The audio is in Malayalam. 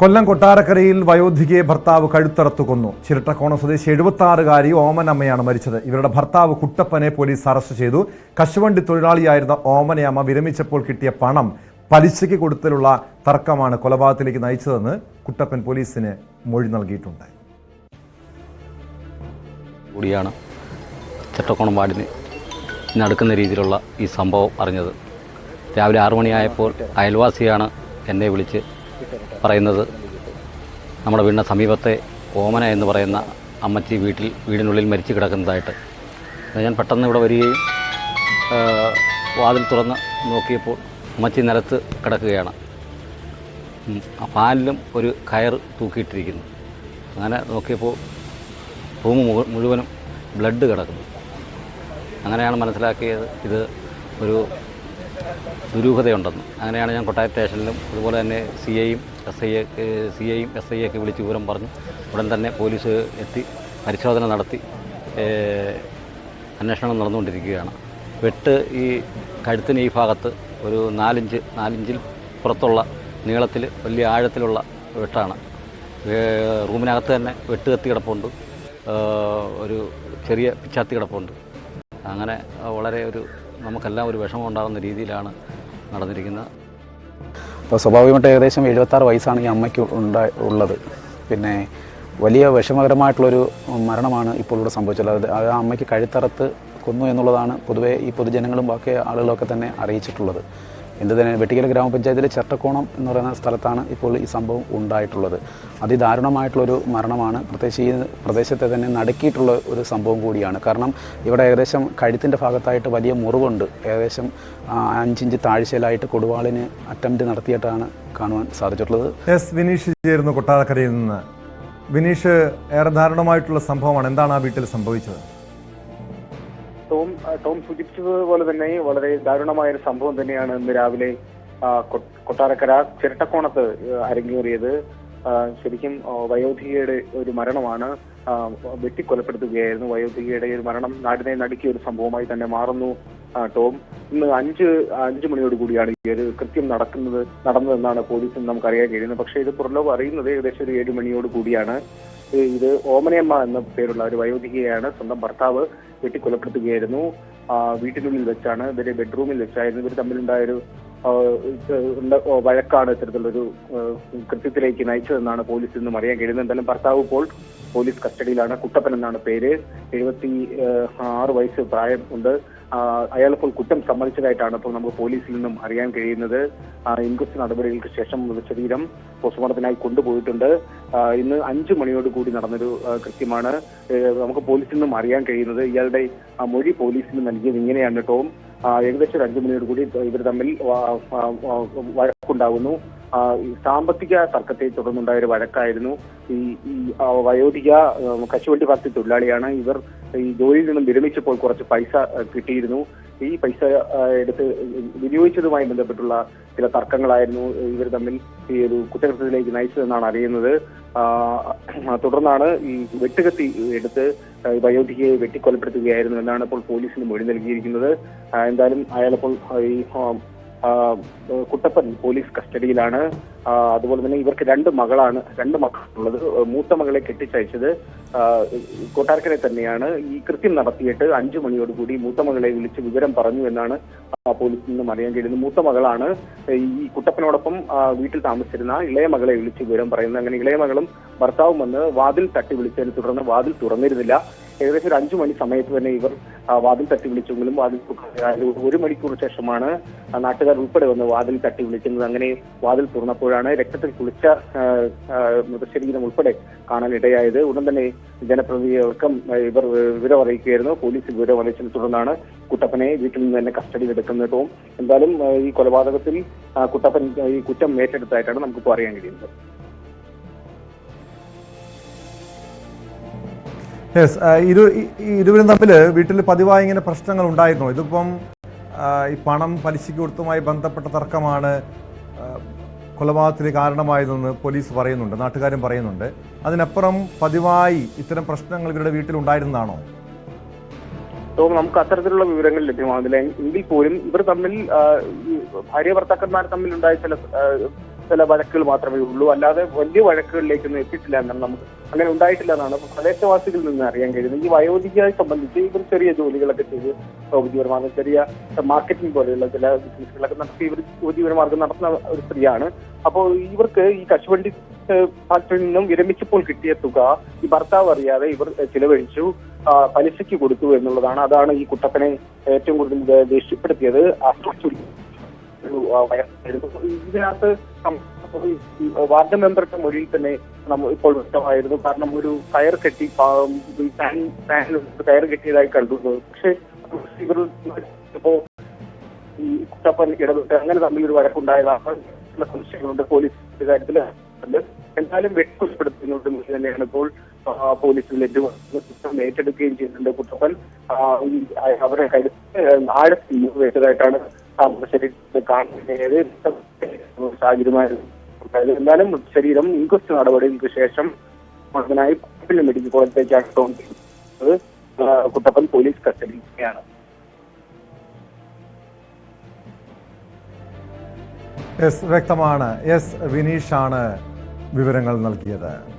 കൊല്ലം കൊട്ടാരക്കരയിൽ വയോധികയെ ഭർത്താവ് കഴുത്തറത്തു കൊന്നു. ചിരട്ടക്കോണം സ്വദേശി എഴുപത്തി ആറുകാരി ഓമനമ്മയാണ് മരിച്ചത്. ഇവരുടെ ഭർത്താവ് കുട്ടപ്പനെ പോലീസ് അറസ്റ്റ് ചെയ്തു. കശുവണ്ടി തൊഴിലാളിയായിരുന്ന ഓമനയമ്മ വിരമിച്ചപ്പോൾ കിട്ടിയ പണം പലിശയ്ക്ക് കൊടുത്തലുള്ള തർക്കമാണ് കൊലപാതകത്തിലേക്ക് നയിച്ചതെന്ന് കുട്ടപ്പൻ പോലീസിന് മൊഴി നൽകിയിട്ടുണ്ട്. കൂടിയാണ് ചിട്ടക്കോണം വാർഡിന് നടക്കുന്ന രീതിയിലുള്ള ഈ സംഭവം അറിഞ്ഞത്. രാവിലെ ആറു മണിയായപ്പോൾ അയൽവാസിയാണ് എന്നെ വിളിച്ച് പറയുന്നത്. നമ്മുടെ വീടിന് സമീപത്തെ ഓമന എന്ന് പറയുന്ന അമ്മച്ചി വീട്ടിൽ വീടിനുള്ളിൽ മരിച്ചു കിടക്കുന്നതായിട്ട്. ഞാൻ പെട്ടെന്ന് ഇവിടെ വരികയും വാതിൽ തുറന്ന് നോക്കിയപ്പോൾ അമ്മച്ചി നിലത്ത് കിടക്കുകയാണ്. പാലിലും ഒരു കയർ തൂക്കിയിട്ടിരിക്കുന്നു. അങ്ങനെ നോക്കിയപ്പോൾ റൂം മുഴു- മുഴുവനും ബ്ലഡ് കിടക്കുന്നു. അങ്ങനെയാണ് മനസ്സിലാക്കിയത് ഇത് ഒരു ദുരൂഹതയുണ്ടെന്ന്. അങ്ങനെയാണ് ഞാൻ കൊട്ടായ സ്റ്റേഷനിലും അതുപോലെ തന്നെ സി ഐയും എസ് ഐ സി ഐയും എസ് ഐ ഒക്കെ വിളിച്ച് വിവരം പറഞ്ഞു. ഉടൻ തന്നെ പോലീസ് എത്തി പരിശോധന നടത്തി അന്വേഷണം നടന്നുകൊണ്ടിരിക്കുകയാണ്. വെട്ട് ഈ കഴുത്തിന് ഈ ഭാഗത്ത് ഒരു നാലിഞ്ച് നാലിഞ്ചിൽ പുറത്തുള്ള നീളത്തിൽ വലിയ ആഴത്തിലുള്ള വെട്ടാണ്. റൂമിനകത്ത് തന്നെ വെട്ട് കത്തി കിടപ്പുണ്ട്. ഒരു ചെറിയ പിച്ചാത്തി കിടപ്പുണ്ട്. അങ്ങനെ വളരെ ഒരു നമുക്കെല്ലാം ഒരു വിഷമം ഉണ്ടാകുന്ന രീതിയിലാണ് നടന്നിരിക്കുന്നത്. അപ്പോൾ സ്വാഭാവികമായിട്ട് ഏകദേശം എഴുപത്താറ് വയസ്സാണ് ഈ അമ്മയ്ക്ക് ഉണ്ടായി ഉള്ളത്. പിന്നെ വലിയ വിഷമകരമായിട്ടുള്ളൊരു മരണമാണ് ഇപ്പോൾ ഇവിടെ സംഭവിച്ചത്. അത് ആ അമ്മയ്ക്ക് കഴുത്തറത്ത് കൊന്നു എന്നുള്ളതാണ് പൊതുവേ ഈ പൊതുജനങ്ങളും ബാക്കി ആളുകളൊക്കെ തന്നെ അറിയിച്ചിട്ടുള്ളത്. എന്ത് തന്നെ വെട്ടിക്കൽ ഗ്രാമപഞ്ചായത്തിലെ ചെട്ടക്കോണം എന്ന് പറയുന്ന സ്ഥലത്താണ് ഇപ്പോൾ ഈ സംഭവം ഉണ്ടായിട്ടുള്ളത്. അതിദാരുണമായിട്ടുള്ളൊരു മരണമാണ്. പ്രത്യേകിച്ച് ഈ പ്രദേശത്തെ തന്നെ നടുക്കിയിട്ടുള്ള ഒരു സംഭവം കൂടിയാണ്. കാരണം ഇവിടെ ഏകദേശം കഴുത്തിന്റെ ഭാഗത്തായിട്ട് വലിയ മുറിവുണ്ട്. ഏകദേശം അഞ്ചിഞ്ച് താഴ്ചയിലായിട്ട് കൊടുവാളിന് അറ്റംപ്റ്റ് നടത്തിയിട്ടാണ് കാണുവാൻ സാധിച്ചിട്ടുള്ളത്. എസ് വിനീഷ് ചേരുന്നു കൊട്ടാരക്കരയിൽ നിന്ന്. വിനീഷ് ഏറെ ദാരുണമായിട്ടുള്ള സംഭവമാണ്. എന്താണ് ആ വീട്ടിൽ സംഭവിച്ചത്? ടോം ടോം സൂചിപ്പിച്ചതുപോലെ തന്നെ വളരെ ദാരുണമായ ഒരു സംഭവം തന്നെയാണ് ഇന്ന് രാവിലെ കൊട്ടാരക്കര ചിരട്ടക്കോണത്ത് അരങ്ങേറിയത്. ശരിക്കും വയോധികയുടെ ഒരു മരണമാണ് വെട്ടിക്കൊലപ്പെടുത്തുകയായിരുന്നു. വയോധികയുടെ ഒരു മരണം നാടിനെ നടുക്കിയ ഒരു സംഭവമായി തന്നെ മാറുന്നു ടോം. ഇന്ന് അഞ്ച് അഞ്ചു മണിയോട് കൂടിയാണ് ഈ ഒരു കൃത്യം നടക്കുന്നത് നടന്നതെന്നാണ് പോലീസിന് നമുക്ക് അറിയാൻ കഴിയുന്നത്. പക്ഷേ ഇത് പുറലോകം അറിയുന്നത് ഏകദേശം ഒരു ഏഴ് മണിയോട് കൂടിയാണ്. ഇത് ഓമനയമ്മ എന്ന പേരുള്ള ഒരു വയോധികയാണ് സ്വന്തം ഭർത്താവ് വെട്ടിക്കൊലപ്പെടുത്തുകയായിരുന്നു ആ, വീട്ടിനുള്ളിൽ വെച്ചാണ് ഇവർ ബെഡ്റൂമിൽ വെച്ചായിരുന്നു. ഇവർ തമ്മിലുണ്ടായ ഒരു ആ, ഇത് ഉണ്ട്- ഓ, വഴക്കാണ് ഇത്തരത്തിലൊരു കൃത്യത്തിലേക്ക് നയിച്ചതെന്നാണ് പോലീസിൽ നിന്നും അറിയാൻ കഴിയുന്നത്. എന്തായാലും ഭർത്താവ് ഇപ്പോൾ പോലീസ് കസ്റ്റഡിയിലാണ്. കുട്ടപ്പൻ എന്നാണ് പേര്. എഴുപത്തി ആറ് വയസ്സ് പ്രായം ഉണ്ട്. അയാൾ ഇപ്പോൾ കുറ്റം സമ്മതിച്ചതായിട്ടാണ് ഇപ്പോൾ നമുക്ക് പോലീസിൽ നിന്നും അറിയാൻ കഴിയുന്നത്. ഇൻക്വസ്റ്റ് നടപടികൾക്ക് ശേഷം ശരീരം പോസ്റ്റ്മോർട്ടത്തിനായി കൊണ്ടുപോയിട്ടുണ്ട്. ഇന്ന് അഞ്ചു മണിയോട് കൂടി നടന്നൊരു കൃത്യമാണ്. നമുക്ക് പോലീസിൽ നിന്നും അറിയാൻ കഴിയുന്നത് ഇയാളുടെ മൊഴി പോലീസിന് നൽകിയത് ഇങ്ങനെയാണ് ടോം ഏകദേശം ഒരു അഞ്ചു മണിയോട് കൂടി ഇവർ തമ്മിൽ വഴക്കുണ്ടാകുന്നു സാമ്പത്തിക തർക്കത്തെ തുടർന്നുണ്ടായ ഒരു വഴക്കായിരുന്നു. ഈ ഈ വയോധിക കശുവണ്ടി പാർട്ടി തൊഴിലാളിയാണ്. ഇവർ ഈ ജോലിയിൽ നിന്നും വിരമിച്ചപ്പോൾ കുറച്ച് പൈസ കിട്ടിയിരുന്നു. ഈ പൈസ എടുത്ത് വിനിയോഗിച്ചതുമായി ബന്ധപ്പെട്ടുള്ള ചില തർക്കങ്ങളായിരുന്നു ഇവർ തമ്മിൽ ഈ ഒരു കുറ്റകൃത്യത്തിലേക്ക് നയിച്ചതെന്നാണ് അറിയുന്നത്. തുടർന്നാണ് ഈ വെട്ടുകത്തി എടുത്ത് വയോധികയെ വെട്ടിക്കൊലപ്പെടുത്തുകയായിരുന്നു എന്നാണ് ഇപ്പോൾ പോലീസിന് മൊഴി നൽകിയിരിക്കുന്നത്. എന്തായാലും അയാളിപ്പോൾ ഈ കുട്ടപ്പൻ പോലീസ് കസ്റ്റഡിയിലാണ്. അതുപോലെ തന്നെ ഇവർക്ക് രണ്ട് മകളാണ് രണ്ട് മക്കളുള്ളത്. മൂത്ത മകളെ കെട്ടിച്ചയച്ചത് കൊട്ടാരക്കരെ തന്നെയാണ്. ഈ കൃത്യം നടത്തിയിട്ട് അഞ്ചു മണിയോടുകൂടി മൂത്ത മകളെ വിളിച്ച് വിവരം പറഞ്ഞു എന്നാണ് പോലീസിൽ നിന്നും അറിയാൻ കഴിയുന്നത്. മൂത്ത മകളാണ് ഈ കുട്ടപ്പനോടൊപ്പം വീട്ടിൽ താമസിച്ചിരുന്ന ഇളയ മകളെ വിളിച്ച് വിവരം പറയുന്നത്. അങ്ങനെ ഇളയ മകളും ഭർത്താവും വന്ന് വാതിൽ തട്ടി വിളിച്ചതിനെ തുടർന്ന് വാതിൽ തുറന്നിരുന്നില്ല. ഏകദേശം ഒരു അഞ്ചു മണി സമയത്ത് തന്നെ ഇവർ വാതിൽ തട്ടി വിളിച്ചെങ്കിലും വാതിൽ ഒരു മണിക്കൂർ ശേഷമാണ് നാട്ടുകാർ ഉൾപ്പെടെ വന്ന് വാതിൽ തട്ടി വിളിക്കുന്നത്. അങ്ങനെ വാതിൽ തുറന്നപ്പോഴാണ് രക്തത്തിൽ കുളിച്ച മൃതശരീരം ഉൾപ്പെടെ കാണാൻ ഇടയായത് ഉടൻ തന്നെ ജനപ്രതിനിധികൾക്കും ഇവർ വിവരം അറിയിക്കുകയായിരുന്നു. പോലീസ് വിവരം അറിയിച്ചതിനെ തുടർന്നാണ് കുട്ടപ്പനെ വീട്ടിൽ നിന്ന് തന്നെ കസ്റ്റഡിയിൽ എടുക്കുന്നതും. എന്തായാലും ഈ കൊലപാതകത്തിൽ കുട്ടപ്പൻ ഈ കുറ്റം ഏറ്റെടുത്തായിട്ടാണ് നമുക്കിപ്പോൾ അറിയാൻ കഴിയുന്നത്. യെസ് ഇരു ഇരുവരും തമ്മിൽ വീട്ടിൽ പതിവായി ഇങ്ങനെ പ്രശ്നങ്ങൾ ഉണ്ടായിരുന്നു. ഇതിപ്പം ഈ പണം പലിശയ്ക്ക് കൊടുത്തുമായി ബന്ധപ്പെട്ട തർക്കമാണ് കൊലപാതകത്തിന് കാരണമായതെന്ന് പോലീസ് പറയുന്നുണ്ട് നാട്ടുകാരും പറയുന്നുണ്ട്. അതിനപ്പുറം പതിവായി ഇത്തരം പ്രശ്നങ്ങൾ ഇവരുടെ വീട്ടിൽ ഉണ്ടായിരുന്നതാണോ നമുക്ക് അത്തരത്തിലുള്ള വിവരങ്ങൾ ലഭ്യമാകുന്നില്ല. എങ്കിൽ പോലും ഇവർ തമ്മിൽ ഭാര്യ ഭർത്താക്കന്മാർ തമ്മിൽ ഉണ്ടായ ചില ചില വഴക്കുകൾ മാത്രമേ ഉള്ളൂ. അല്ലാതെ വലിയ വഴക്കുകളിലേക്കൊന്നും എത്തിയിട്ടില്ല എന്നാണ് നമുക്ക് അങ്ങനെ ഉണ്ടായിട്ടില്ല എന്നാണ് പ്രദേശവാസികളിൽ നിന്ന് അറിയാൻ കഴിയുന്നത്. ഈ വയോധികയെ സംബന്ധിച്ച് ഇവർ ചെറിയ ജോലികളൊക്കെ ചെയ്ത് ഉപജീവനമാർഗം ചെറിയ മാർക്കറ്റിംഗ് പോലെയുള്ള ചില ബിസിനസ്സുകളൊക്കെ നടത്തി ഇവർ ഉപജീവനമാർഗം നടത്തുന്ന ഒരു സ്ത്രീയാണ്. അപ്പോൾ ഇവർക്ക് ഈ കശുവണ്ടി ഫാക്ടറിയിൽ നിന്നും വിരമിച്ചപ്പോൾ കിട്ടിയ തുക ഈ ഭർത്താവ് അറിയാതെ ഇവർ ചിലവഴിച്ചു ആ, പലിശയ്ക്ക് കൊടുത്തു എന്നുള്ളതാണ്. അതാണ് ഈ കുട്ടപ്പനെ ഏറ്റവും കൂടുതൽ ദേഷ്യപ്പെടുത്തിയത്. ആശ്രയിച്ചു ഇതിനകത്ത് വാർഡ് മെമ്പറുടെ മൊഴിയിൽ തന്നെ നമ്മൾ ഇപ്പോൾ വ്യക്തമായിരുന്നു. കാരണം ഒരു കയർ കെട്ടി കയർ കെട്ടിയതായി കണ്ടു. പക്ഷെ ഇവർ ഇപ്പോ ഈ കുട്ടപ്പൻ ഇടപെട്ട് അങ്ങനെ തമ്മിൽ ഒരു വഴക്കുണ്ടായതാണ് സംശയങ്ങളുണ്ട്. പോലീസ് കാര്യത്തിൽ എന്തായാലും വെട്ടുപ്പെടുത്തുന്നുണ്ട് മുന്നിൽ തന്നെയാണ് ഇപ്പോൾ പോലീസിൽ ഏറ്റവും ഏറ്റെടുക്കുകയും ചെയ്തിട്ടുണ്ട് കുട്ടപ്പൻ അവരെ കരുത്ത് ആഴത്തിൽ വെച്ചതായിട്ടാണ് ശരീരത്തിൽ കാണുന്നത് സാഹചര്യമായിരുന്നു. എന്നാലും ശരീരം ഇൻക്വസ്റ്റ് നടപടികൾക്ക് ശേഷം മകനായി കുട്ടപ്പള്ളി മെഡിക്കൽ കോളേജിലേക്കാണ്. ആ, കുട്ടപ്പൻ പോലീസ് കസ്റ്റഡിയിലാണ് എസ് വ്യക്തമാണ് എസ് വിനീഷാണ് വിവരങ്ങൾ നൽകിയത്